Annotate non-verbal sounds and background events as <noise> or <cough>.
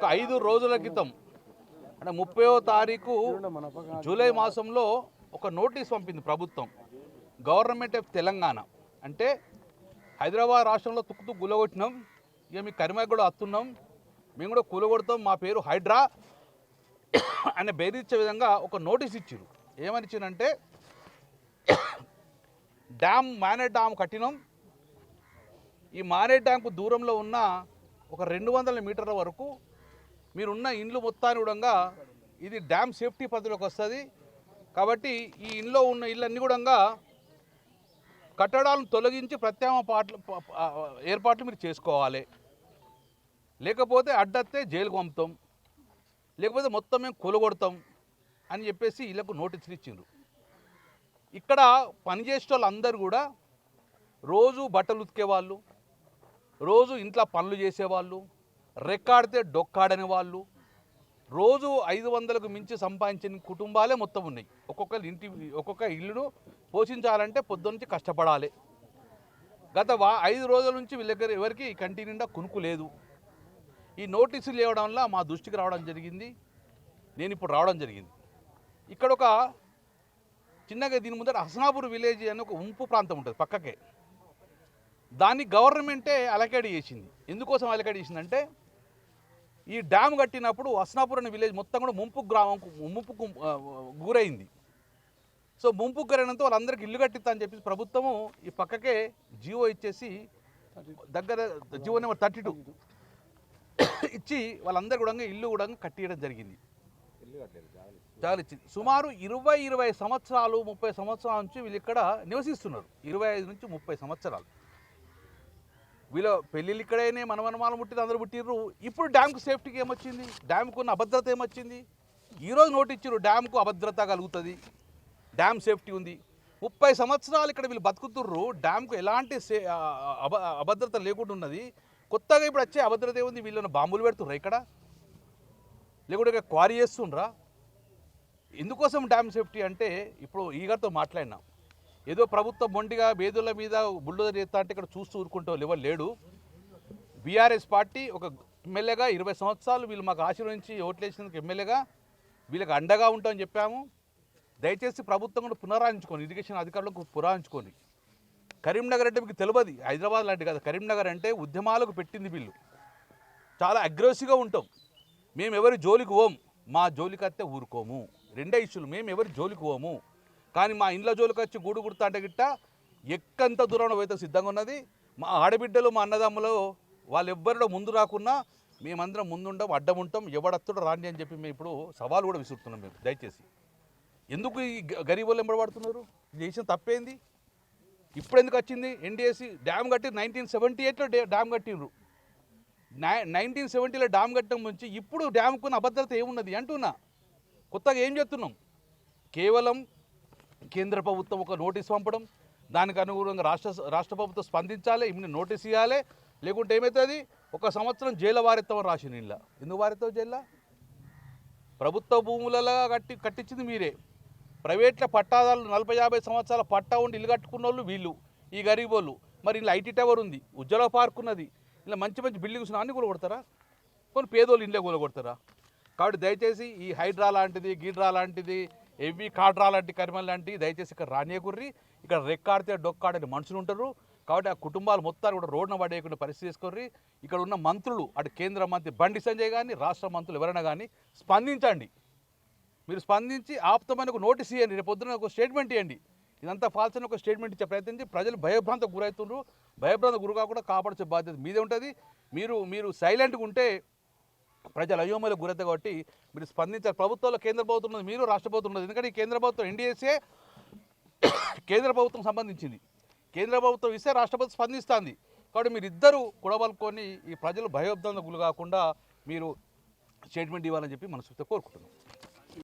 ఒక ఐదు రోజుల క్రితం అంటే ముప్పయో తారీఖు జూలై మాసంలో ఒక నోటీస్ పంపింది ప్రభుత్వం గవర్నమెంట్ ఆఫ్ తెలంగాణ. అంటే హైదరాబాద్ రాష్ట్రంలో తుక్కు గులగొట్టినాం ఇక మీ కరిమాకి కూడా వస్తున్నాం మేము కూడా కూలగొడతాం మా పేరు హైడ్రా అని బెదిరించే విధంగా ఒక నోటీస్ ఇచ్చారు ఏమని ఇచ్చిందంటే డ్యామ్ మానే డ్యామ్ కట్టినాం. ఈ మానే డ్యాంకు దూరంలో ఉన్న ఒక రెండు వందల మీటర్ల వరకు మీరున్న ఇండ్లు మొత్తాన్ని కూడా ఇది డ్యామ్ సేఫ్టీ పద్ధతిలోకి వస్తుంది. కాబట్టి ఈ ఇంట్లో ఉన్న ఇళ్ళన్నీ కూడా కట్టడాలను తొలగించి ప్రత్యామ పాటలు ఏర్పాట్లు మీరు చేసుకోవాలి. లేకపోతే అడ్డస్తే జైలుకు పంపుతాం. లేకపోతే మొత్తం మేము కొలగొడతాం అని చెప్పేసి వీళ్ళకు నోటీసులు ఇచ్చిండ్రు. ఇక్కడ పనిచేసే వాళ్ళందరూ కూడా రోజు బట్టలు ఉతికేవాళ్ళు రోజు ఇంట్లో పనులు చేసేవాళ్ళు రెక్కాడితే డొక్కాడని వాళ్ళు. రోజు ఐదు వందలకు మించి సంపాదించిన కుటుంబాలే మొత్తం ఉన్నాయి. ఒక్కొక్క ఇంటి ఒక్కొక్క ఇల్లును పోషించాలంటే పొద్దున్నుంచి కష్టపడాలి. గత వా ఐదు రోజుల నుంచి వీళ్ళ దగ్గర ఎవరికి కంటి నిండా కునుకు లేదు. ఈ నోటీసులు ఇవ్వడం వల్ల మా దృష్టికి రావడం జరిగింది. నేను ఇప్పుడు రావడం జరిగింది. ఇక్కడ ఒక చిన్నగా దీని ముందర హసనాపూర్ విలేజ్ అని ఒక ఉంపు ప్రాంతం ఉంటుంది పక్కకే. దాన్ని గవర్నమెంటే అలకేడి చేసింది. ఎందుకోసం అలకేడి చేసిందంటే ఈ డ్యామ్ కట్టినప్పుడు హసనాపూర్ అనే విలేజ్ మొత్తం కూడా ముంపు గ్రామం ముంపుకు గురైంది. సో ముంపు గురైనంత వాళ్ళందరికీ ఇల్లు కట్టిస్తా అని చెప్పేసి ప్రభుత్వము ఈ పక్కకే జియో ఇచ్చేసి దగ్గర జియో నెంబర్ థర్టీ టూ ఇచ్చి వాళ్ళందరూ కూడా ఇల్లు కూడా కట్టియడం జరిగింది. చాలా ఇచ్చింది సుమారు ఇరవై ఇరవై సంవత్సరాలు ముప్పై సంవత్సరాల నుంచి వీళ్ళు ఇక్కడ నివసిస్తున్నారు. ఇరవై ఐదు నుంచి ముప్పై సంవత్సరాలు. వీళ్ళ పెళ్ళిళ్ళు ఇక్కడైనా మనవనమాలు పుట్టిన అందరూ పుట్టిర్రు ఇప్పుడు డ్యామ్కు సేఫ్టీకి ఏమొచ్చింది? డ్యామ్కు ఉన్న అభద్రత ఏమొచ్చింది? ఈరోజు నోటిచ్చారు డ్యామ్కు అభద్రత కలుగుతుంది. డ్యామ్ సేఫ్టీ ఉంది. ముప్పై సంవత్సరాలు ఇక్కడ వీళ్ళు బతుకుతుర్రు. డ్యామ్కు ఎలాంటి సే అభ అభద్రత లేకుండా ఉన్నది. కొత్తగా ఇప్పుడు వచ్చే అభద్రత ఏముంది? వీళ్ళని బాంబులు పెడుతుర్రా ఇక్కడ? లేకుంటే క్వారీ చేస్తుండ్రా? ఎందుకోసం డ్యామ్ సేఫ్టీ అంటే ఇప్పుడు ఈగారితో మాట్లాడినా. ఏదో ప్రభుత్వం మొండిగా బేదుల మీద బుల్డోజర్ చేస్తా అంటే ఇక్కడ చూస్తూ ఊరుకుంటూ ఎవరు లేడు. బీఆర్ఎస్ పార్టీ ఒక ఎమ్మెల్యేగా ఇరవై సంవత్సరాలు వీళ్ళు మాకు ఆశీర్వదించి ఓట్లేసినందుకు ఎమ్మెల్యేగా వీళ్ళకి అండగా ఉంటామని చెప్పాము. దయచేసి ప్రభుత్వం కూడా పునరాయించుకోండి ఇరిగేషన్ అధికారులకు పునరాయించుకోండి. కరీంనగర్ అంటే మీకు తెలియదు హైదరాబాద్ లాంటి కదా. కరీంనగర్ అంటే ఉద్యమాలకు పెట్టింది వీళ్ళు. చాలా అగ్రెసివ్గా ఉంటాం. మేము ఎవరి జోలికి పోం మా జోలికి వస్తే ఊరుకోము. రెండే ఇష్యూలు మేము ఎవరి జోలికి పోము. కానీ మా ఇంట్లో జోలికి వచ్చి గూడు కుడతా అంటే గిట్ట ఎక్కంత దూరంలో పోయితే సిద్ధంగా ఉన్నది. మా ఆడబిడ్డలు మా అన్నదమ్ములు వాళ్ళెవ్వరిలో ముందు రాకున్నా మేమందరం ముందుండం అడ్డం ఉంటాం ఎవడత్తుడు రాండి అని చెప్పి మేము ఇప్పుడు సవాలు కూడా విసురుతున్నాం మేము దయచేసి. ఎందుకు ఈ గ- గరీబ్ వాళ్ళు ఎంబడబడుతున్నారు చేసిన తప్పేంది? ఇప్పుడు ఎందుకు వచ్చింది? ఎన్డీఎస్సీ డ్యామ్ కట్టి నైన్టీన్ సెవెంటీ ఎయిట్లో డ్యామ్ కట్టిండ్రు. నైన్టీన్ సెవెంటీలో డ్యామ్ కట్టడం నుంచి ఇప్పుడు డ్యామ్కున్న అభద్రత ఏమున్నది అంటున్నా. కొత్తగా ఏం చెప్తున్నాం? కేవలం కేంద్ర ప్రభుత్వం ఒక నోటీస్ పంపడం దానికి అనుగుణంగా రాష్ట్ర రాష్ట్ర ప్రభుత్వం స్పందించాలి ఇన్ని నోటీస్ ఇవ్వాలి లేకుంటే ఏమవుతుంది ఒక సంవత్సరం జైలు వారెత్తామని రాసింది ఇలా ఎందుకు వారెత్తావు జైల్లో? ప్రభుత్వ భూములలో కట్టి కట్టించింది మీరే. ప్రైవేట్ల పట్టాదారులు నలభై యాభై సంవత్సరాల పట్టా ఉండి ఇల్లు కట్టుకున్న వాళ్ళు వీళ్ళు ఈ గరీబ్ వాళ్ళు మరి ఇలా ఐటీ టవర్ ఉంది ఉజ్వల పార్క్ ఉన్నది. ఇలా మంచి మంచి బిల్డింగ్స్ అన్నీ కూడా కొడతారా కొన్ని పేదోళ్ళు ఇంట్లో కూడా కొడతారా కాబట్టి దయచేసి ఈ హైడ్రా లాంటిది గీడ్రా లాంటిది ఎవి కాడ్రా లాంటి కరిమల్ లాంటి దయచేసి ఇక్కడ రానియకుర్రి. ఇక్కడ రెక్కాడితే డొక్కాడని మనుషులు ఉంటారు. కాబట్టి ఆ కుటుంబాలు మొత్తాన్ని కూడా రోడ్డున పడేయకుండా పరిస్థితి తీసుకొని ఇక్కడ ఉన్న మంత్రులు అటు కేంద్ర మంత్రి బండి సంజయ్ కానీ రాష్ట్ర మంత్రులు ఎవరైనా కానీ స్పందించండి. మీరు స్పందించి ఆప్తమైన ఒక నోటీస్ ఇవ్వండి రేపు పొద్దున ఒక స్టేట్మెంట్ ఇవ్వండి ఇదంతా ఫాల్స్ అని ఒక స్టేట్మెంట్ ఇచ్చే ప్రయత్నించి ప్రజలు భయభ్రాంతకు గురవుతుండ్రు. భయభ్రాంత గురి కాకుండా కాపాడే బాధ్యత మీదే ఉంటుంది. మీరు మీరు సైలెంట్గా ఉంటే ప్రజలు అయోమలకు గురద్ద కాబట్టి మీరు స్పందించారు ప్రభుత్వంలో కేంద్ర ప్రభుత్వం ఉన్నది మీరు రాష్ట్ర ప్రభుత్వం ఉన్నది. ఎందుకంటే ఈ కేంద్ర ప్రభుత్వం ఎన్డీఎస్ఏ <coughs> కేంద్ర ప్రభుత్వం సంబంధించింది. కేంద్ర ప్రభుత్వం ఇస్తే రాష్ట్ర ప్రభుత్వం స్పందిస్తుంది. కాబట్టి మీరు ఇద్దరు కుడవలుకొని ఈ ప్రజలు భయోబ్దంలో గురి కాకుండా మీరు స్టేట్మెంట్ ఇవ్వాలని చెప్పి మనస్ఫూర్తిగా కోరుకుంటున్నాం.